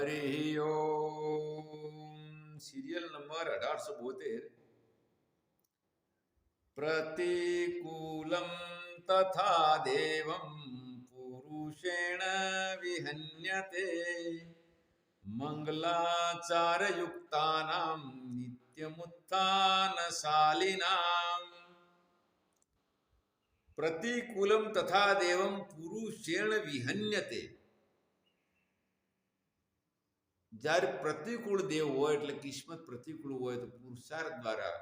Hari serial number અઢારસો બોતેર. પ્રતિકૂલમ તથા દેવમ પુરુષેણ વિહન્યતે. મંગલાચારયુક્તાનામ નિત્યમુત્થાનશાલિનામ. પ્રતિકૂલમ તથા દેવમ પુરુષેણ વિહન્યતે. જ્યારે પ્રતિકૂળ દેવ હોય એટલે કિસ્મત પ્રતિકૂળ હોય તો પુરુષાર્થ દ્વારા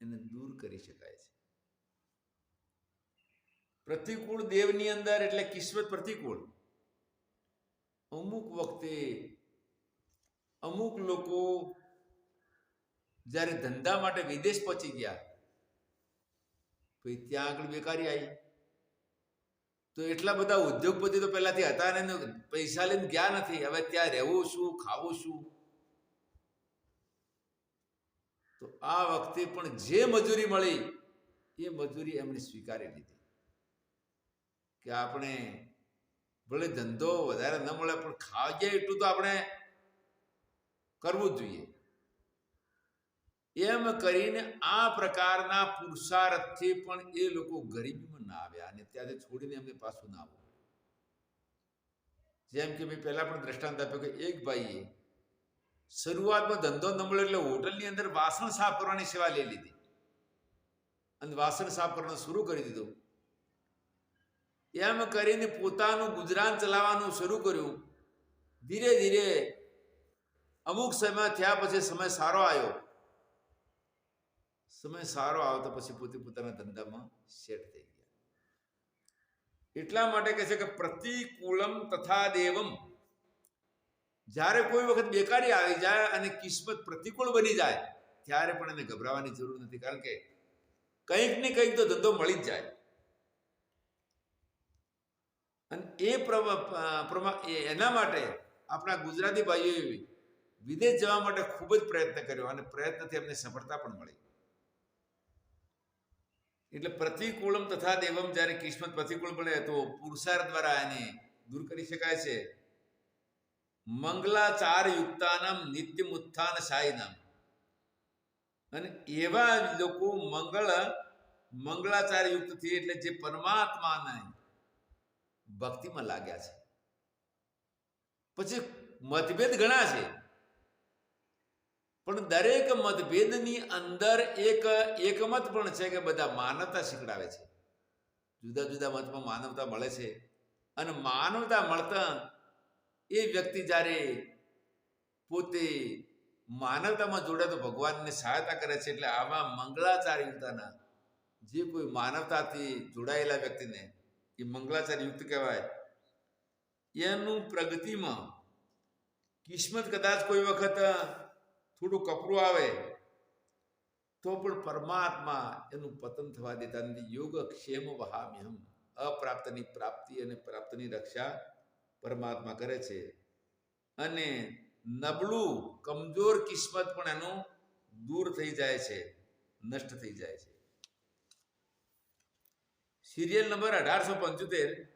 એને દૂર કરી શકાય છે. પ્રતિકૂળ દેવની અંદર એટલે કિસ્મત પ્રતિકૂળ. અમુક વખતે અમુક લોકો જ્યારે ધંધા માટે વિદેશ પહોંચી ગયા પછી ત્યાં આગળ બેકારી આવી. તો એટલા બધા ઉદ્યોગપતિ તો પહેલાથી હતા ને પૈસા લઈને ગયા નથી. હવે ત્યાં રહેવું શું, ખાવું શું? તો આ વખતે પણ જે મજૂરી મળી, એ મજૂરી એમણે સ્વીકારી લીધી. કે આપણે ભલે ધંધો વધારે ન મળે, પણ ખાવા જાય એટલું તો આપણે કરવું જ જોઈએ. એમ કરીને આ પ્રકારના પુરુષાર્થથી પણ એ લોકો ગરીબીમાં ના આવ્યા અને છોડીને એમને પાછું ના આવવું જેમ કે મેં પહેલા પણ દ્રષ્ટાંત આપ્યો કે એક ભાઈએ શરૂઆતમાં ધંધો ન એટલે હોટલની અંદર વાસણ સાફ કરવાની સેવા લઈ લીધી. અને વાસણ સાફ કરવાનું શરૂ કરી દીધું. એમ કરીને પોતાનું ગુજરાન ચલાવવાનું શરૂ કર્યું. ધીરે ધીરે અમુક સમય થયા પછી સમય સારો આવ્યો. સમય સારો આવતો પછી પોતે પોતાના ધંધામાં સેટ થઈ ગયા. એટલા માટે કહે છે કે પ્રતિકૂલમ તથા દેવમ. જ્યારે કોઈ વખત બેકારી આવી જાય અને કિસ્મત પ્રતિકૂળ બની જાય, ત્યારે પણ એને ગભરાવાની જરૂર નથી. કારણ કે કંઈક ને કંઈક તો ધંધો મળી જ જાય. અને એ એના માટે આપણા ગુજરાતી ભાઈઓએ વિદેશ જવા માટે ખૂબ જ પ્રયત્ન કર્યો અને પ્રયત્નથી એમને સફળતા પણ મળી. એટલે પ્રતિકૂળમ તથા દેવમ જ્યારે કિસ્મત પ્રતિકૂળ બને તો પુરુષાર્થ દ્વારા એને દૂર કરી શકાય છે. મંગલાચાર યુક્તાનામ નિત્ય ઉત્થાન સાયનામ. અને એવા લોકો મંગળ મંગળાચાર યુક્તથી એટલે જે પરમાત્માને ભક્તિમાં લાગ્યા છે. પછી મતભેદ ઘણા છે. પણ દરેક મતભેદની અંદર એક એકમત પણ છે કે બધા માનવતા શીખડાવે છે. જુદા જુદા મતમાં માનવતા મળે છે અને માનવતા મળતા એ વ્યક્તિ જ્યારે પોતે માનવતામાં જોડે તો ભગવાનને સહાયતા કરે છે એટલે આવા મંગળાચાર્યતાના જે કોઈ માનવતાથી જોડાયેલા વ્યક્તિને એ મંગળાચાર યુક્ત કહેવાય, એનું પ્રગતિમાં કિસ્મત કદાચ કોઈ વખત થોડું કપરું આવે, તો પણ પરમાત્મા એનું પતન થવા દેતા નથી યોગ ક્ષેમ વહામ્યહમ. અપ્રાપ્તની પ્રાપ્તિ અને પ્રાપ્તની રક્ષા પરમાત્મા કરે છે. અને નબળું, કમજોર કિસ્મત પણ એનું દૂર થઈ જાય છે, નષ્ટ થઈ જાય છે. સિરિયલ નંબર અઢારસો પંચોતેર,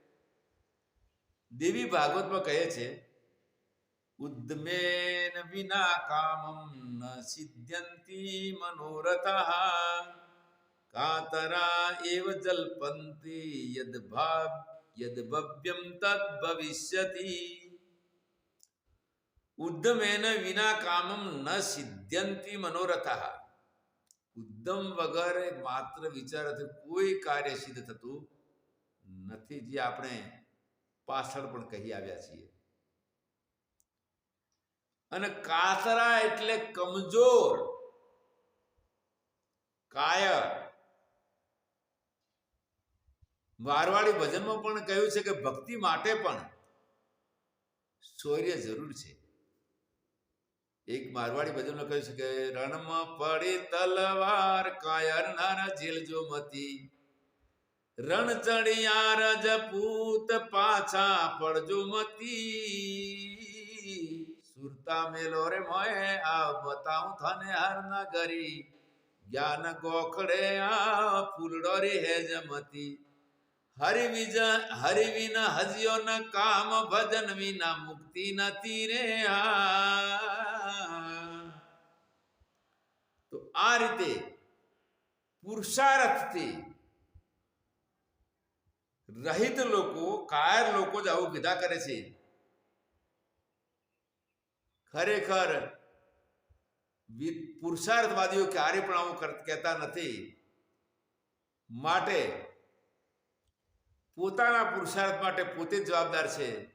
દેવી ભાગવતમાં કહે છે ઉદ્મેન વિના કામમ ન સિદ્ધ્યંતી મનોરથા કાતરા એવ જલ્પંતી યદ ભાવ યદ ભવ્યમ તદ ભવિષ્યતિ ઉદ્દમેન વિના કામમ ન સિદ્ધ્યંતી મનોરથા ઉદ્દમ વગર માત્ર વિચારથી કોઈ કાર્ય સિદ્ધ થતું નથી જે આપણે પાછળ પણ કહી આવ્યા છીએ અને કાતરા એટલે કમજોર. કાયર. મારવાડી ભજનમાં પણ કહ્યું છે કે ભક્તિ માટે પણ શૌર્ય જરૂર છે. એક મારવાડી ભજનમાં કહ્યું છે કે રણમાં પડી તલવાર, કાયર નારા જેલજો મતી રણ ચડિયા રજપૂત પાછા પડજો મતી સુરતા મેલો રે મોય આ બતાવું થને હર નગરી જ્ઞાન ગોખડે આ ફૂલડો રે હેજમતી હરિ વિજ હરિ વિન હજ્યો ન કામ ભજન વિના મુક્તિ નથી રે આ તો આ રીતે પુરુષાર્થથી રહિત લોકો કાયર લોકો જ આવું કીધા કરે છે ખરેખર પુરુષાર્થવાદીઓ ક્યારે પણ આવું કહેતા નથી. માટે પોતાના પુરુષાર્થ માટે પોતે જવાબદાર છે.